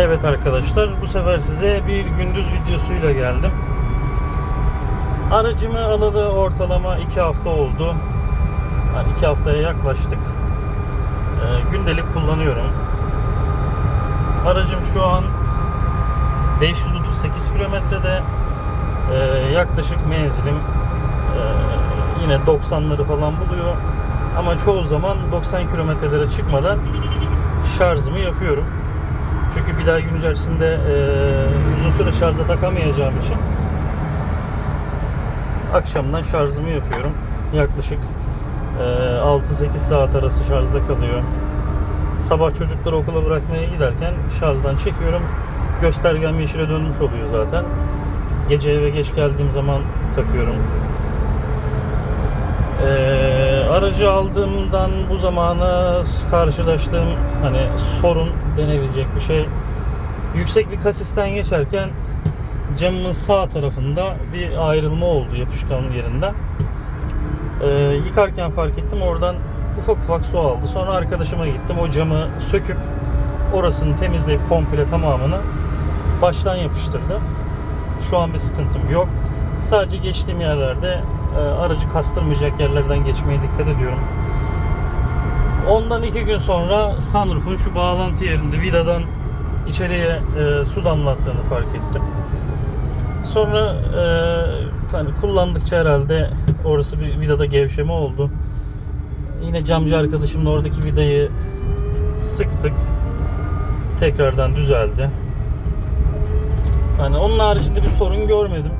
Evet arkadaşlar bu sefer size bir gündüz videosuyla geldim. Aracımı alalı ortalama 2 hafta oldu. Yani 2 haftaya yaklaştık. Ee, gündelik kullanıyorum. Aracım şu an 538 kilometrede. Ee, yaklaşık menzilim e, yine 90'ları falan buluyor. Ama çoğu zaman 90 kilometrelere çıkmadan şarjımı yapıyorum. Çünkü bir daha gün içerisinde e, uzun süre şarja takamayacağım için akşamdan şarjımı yapıyorum. Yaklaşık e, 6-8 saat arası şarjda kalıyor. Sabah çocukları okula bırakmaya giderken şarjdan çekiyorum. Göstergem yeşile dönmüş oluyor zaten. Gece eve geç geldiğim zaman takıyorum. Aracı aldığımdan bu zamana karşılaştığım hani sorun denebilecek bir şey. Yüksek bir kasisten geçerken camımın sağ tarafında bir ayrılma oldu yapışkanın yerinde. Ee, yıkarken fark ettim oradan ufak ufak su aldı. Sonra arkadaşıma gittim o camı söküp orasını temizleyip komple tamamını baştan yapıştırdı. Şu an bir sıkıntım yok. Sadece geçtiğim yerlerde aracı kastırmayacak yerlerden geçmeye dikkat ediyorum. Ondan iki gün sonra sunroof'un şu bağlantı yerinde vidadan içeriye e, su damlattığını fark ettim. Sonra e, hani kullandıkça herhalde orası bir vidada gevşeme oldu. Yine camcı arkadaşımla oradaki vidayı sıktık. Tekrardan düzeldi. Yani onun haricinde bir sorun görmedim.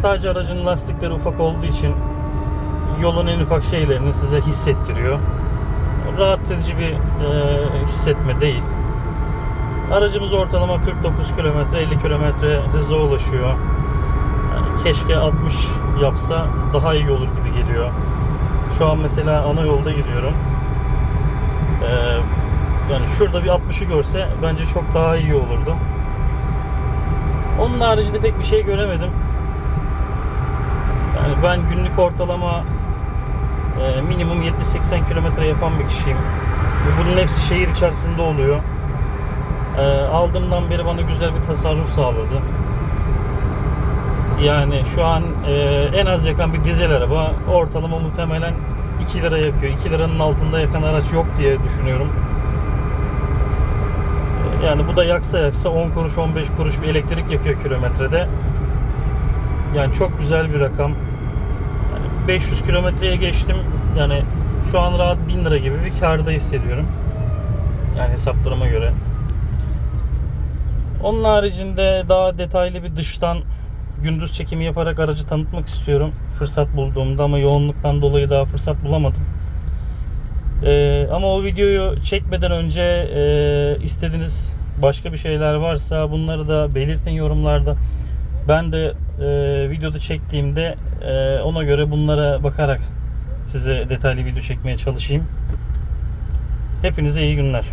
Sadece aracın lastikleri ufak olduğu için yolun en ufak şeylerini size hissettiriyor. Rahatsız edici bir e, hissetme değil. Aracımız ortalama 49 km, 50 km hıza ulaşıyor. Yani keşke 60 yapsa daha iyi olur gibi geliyor. Şu an mesela ana yolda gidiyorum. Ee, yani şurada bir 60'ı görse bence çok daha iyi olurdu. Onun haricinde pek bir şey göremedim. Ben günlük ortalama e, minimum 70-80 kilometre yapan bir kişiyim. Ve bunun hepsi şehir içerisinde oluyor. E, aldığımdan beri bana güzel bir tasarruf sağladı. Yani şu an e, en az yakan bir dizel araba ortalama muhtemelen 2 lira yakıyor. 2 liranın altında yakan araç yok diye düşünüyorum. Yani bu da yaksa yaksa 10 kuruş 15 kuruş bir elektrik yakıyor kilometrede. Yani çok güzel bir rakam. Yani 500 kilometreye geçtim. Yani şu an rahat 1000 lira gibi bir karda hissediyorum. Yani hesaplarıma göre. Onun haricinde daha detaylı bir dıştan gündüz çekimi yaparak aracı tanıtmak istiyorum. Fırsat bulduğumda ama yoğunluktan dolayı daha fırsat bulamadım. Ee, ama o videoyu çekmeden önce e, istediğiniz başka bir şeyler varsa bunları da belirtin yorumlarda. Ben de e, videoda çektiğimde e, ona göre bunlara bakarak size detaylı video çekmeye çalışayım. Hepinize iyi günler.